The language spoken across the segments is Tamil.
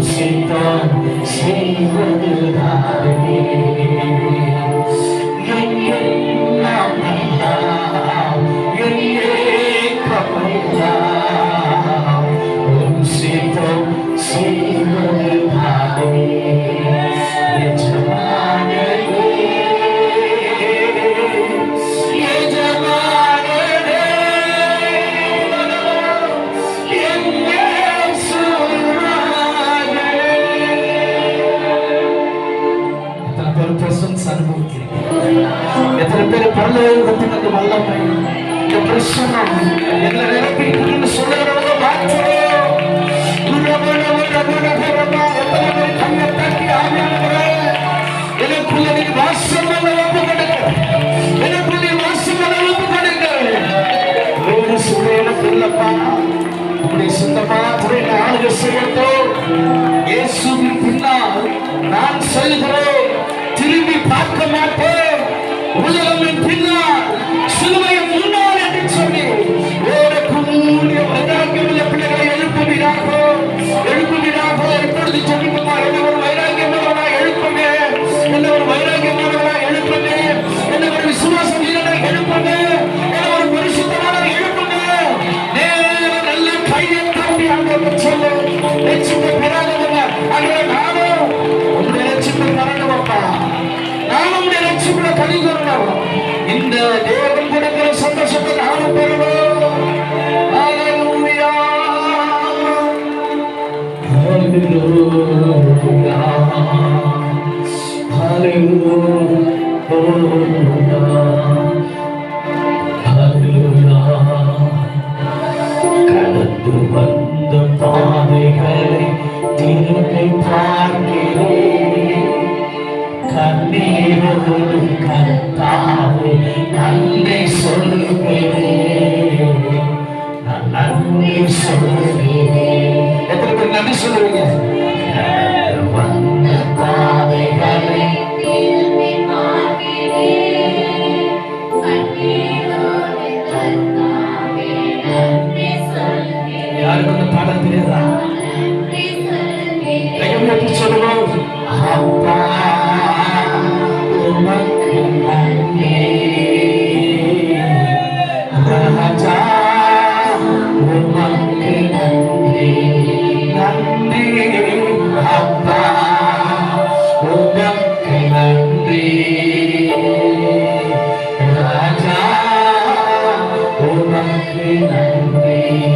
Sita Sri Guru Dhari வல்லமை பிரசன்னம் எங்களை நிரப்பி நீங்க சொல்லுகிறவங்க வாக்கு நான் செல்கிறேன் திரும்பி பார்க்க மாட்டேன் உலகம் தேவன் கொடுக்கிற சந்தோஷத்தை நானும் பெறுவோம் Hallelujah. Hallelujah. Esto es lo and we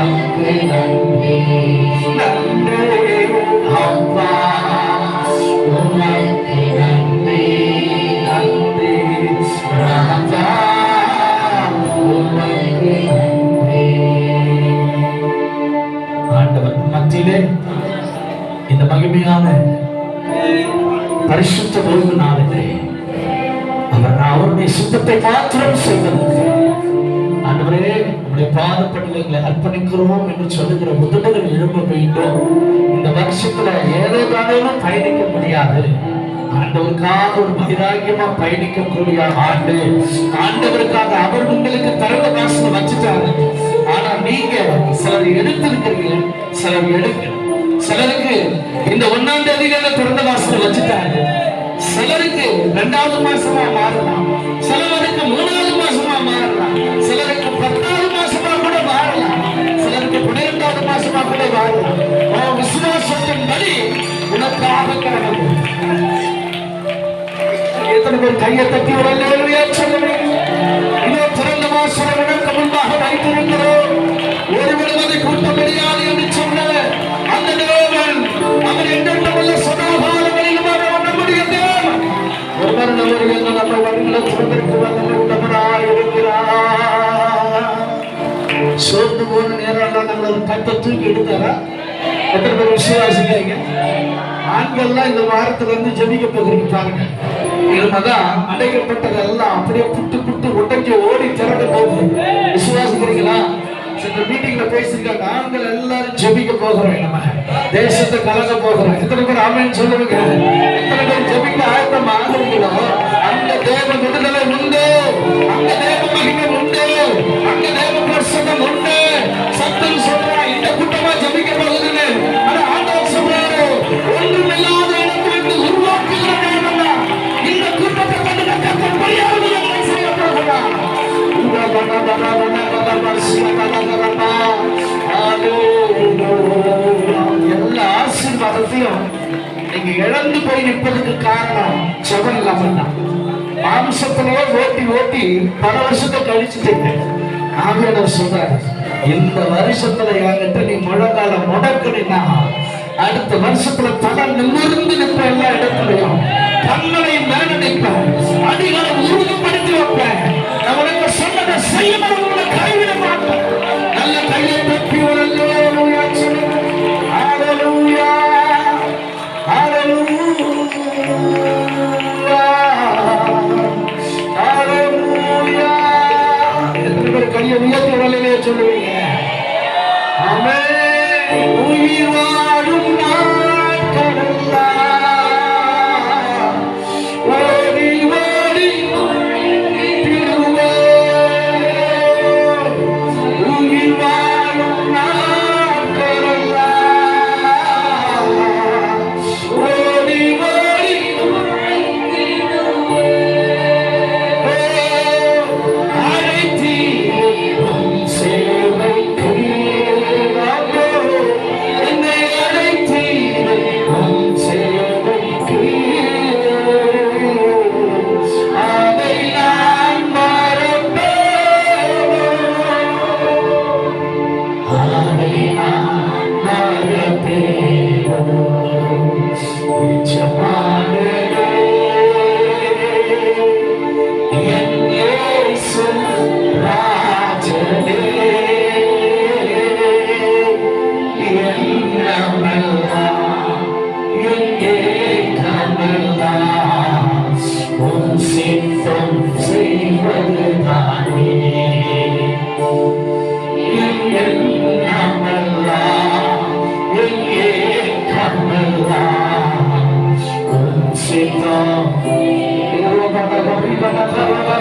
உமக்கு நன்றி. அப்பா உமக்கு நன்றி. நன்றி ராஜா உமக்கு நன்றி. ஆண்டவர் மத்தியிலே இந்த மகிமையான பரிசுத்த ஓய்வு நாளிலே அவர் அவருடைய சுத்தத்தை மாத்திரம் செய்ததற்கு ஆண்டவரே உங்களுடைய பாதப்பட்டில் எங்களை அர்ப்பணிக்கிறோம் என்று சொல்லுகிற முதல்கள் எழும்ப வேண்டும் இந்த வருஷத்துல ஏதோ தானேனும் பயணிக்க முடியாது ஆண்டவருக்காக ஒரு வைராகியமா பயணிக்கக்கூடிய ஆண்டு. ஆண்டவருக்காக அவர் உங்களுக்கு திறந்த வாசனை வச்சுட்டாரு. ஆனா நீங்க சிலர் எடுத்திருக்கிறீங்க சிலர் எடுக்க. சிலருக்கு இந்த ஒன்னாம் தேதியில திறந்த வாசனை வச்சுட்டாரு. சிலருக்கு ரெண்டாவது மாசமா மாறலாம். சிலருக்கு மூணாவது பன்னிரெண்டாவது மாசமா உன் விசுவாசத்தின் படி உனக்காக கடவுள் எத்தனை பேர் கையை தட்டி இதோ திறந்த முன்பாக வைத்திருக்கிறோம் ஒருவரும் அதை கூட்ட முடியாது என்று சொன்ன அந்த தேவன் அவர் சதாகாலங்களிலும் நம்முடைய தேவன் ஒருவர் நம்முடைய நம்ம வழிகளை சோர்ந்து போன நேரம் தூக்கி எடுத்தாரா? எத்தனை பேர் விசுவாசிக்கிறீங்க? ஆண்கள்லாம் இந்த வாரத்துல இருந்து ஜெபிக்க போகிறீங்க பாருங்க. இதுமாதான் அடைக்கப்பட்டதெல்லாம் அப்படியே புட்டு புட்டு உடைஞ்சு ஓடி திரண்டு போகுது. விசுவாசிக்கிறீங்களா? சென்ற மீட்டிங்ல பேசியிருக்காங்க. ஆண்கள் எல்லாரும் ஜெபிக்க போகிறோம் நம்ம. தேசத்தை கலக்க போகிறோம். எத்தனை பேர் ஆமேன்னு சொல்லுவீங்க? எத்தனை பேர் ஜெபிக்க ஆயத்தம் ஆகிறீங்களோ? அந்த தேவ விடுதலை உண்டு. அந்த தேவ எல்லா ஆசீர்வாதத்தையும் நீங்க இழந்து போய் நிற்பதுக்கு காரணம் ஜெபம் இல்லாமல் தான் மாம்சத்திலேயே ஓட்டி ஓட்டி பல வருஷத்தை கழிச்சுட்டீங்க ஆவியானவர் சொல்றாரு இந்த வருஷத்துல என்கிட்ட நீ முழங்கால முடக்குனா அடுத்த வருஷத்துல தலை நிமிர்ந்து நிற்ப எல்லா இடத்துலயும். தங்களை மேல நிற்பேன் அடிகளை உறுதிப்படுத்தி வைப்பேன் நான் சொன்னதை செய்யணும் கைவிட மாட்டேன். நல்ல கையை தப்பி ஒரு கையை உயர்த்தி வரலையே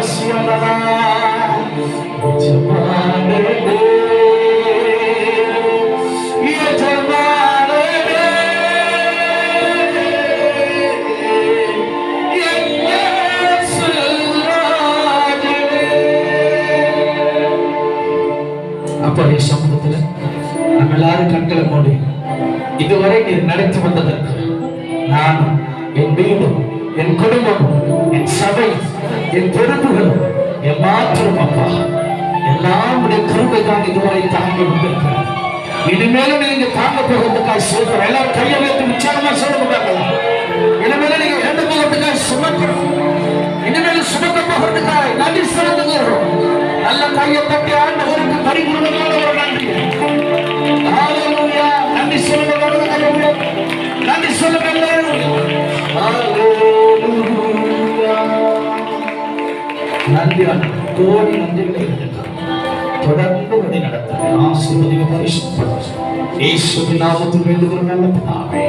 رسول الله جمال يا جمال يا الناس அப்போ சமூகத்தில் நம்ம எல்லாரும் கண்களை மூடி நடத்தி வந்ததற்கு நான் என் வீடு என் குடும்பம் என் சபை என் பொறுப்புகள் என் மாற்றம் அப்பா. எல்லாம் உடைய கருவை தான் இதுவரை தாங்கி வந்திருக்கிறது இனிமேலும் நீங்க தாங்க போகிறதுக்காக சொல்றேன். எல்லாரும் கையை வைத்து உற்சாகமா சொல்லுங்க பார்க்கலாம். இனிமேல நீங்க ரெண்டு போகிறதுக்காக சுமக்கிறோம். இனிமேல் சுமக்க போகிறதுக்காக நன்றி செலுத்துகிறோம். நல்ல கையை தட்டி ஆண்டவருக்கு பரிபூர்ணமான ஒரு நன்றி. கோடி நன்றிகளை தொடர்ந்து வழி நடத்த ஆசீர்வதிங்க பரிசுத்தம் நாமத்தில் வேண்டுகிற நல்ல பிதாவே.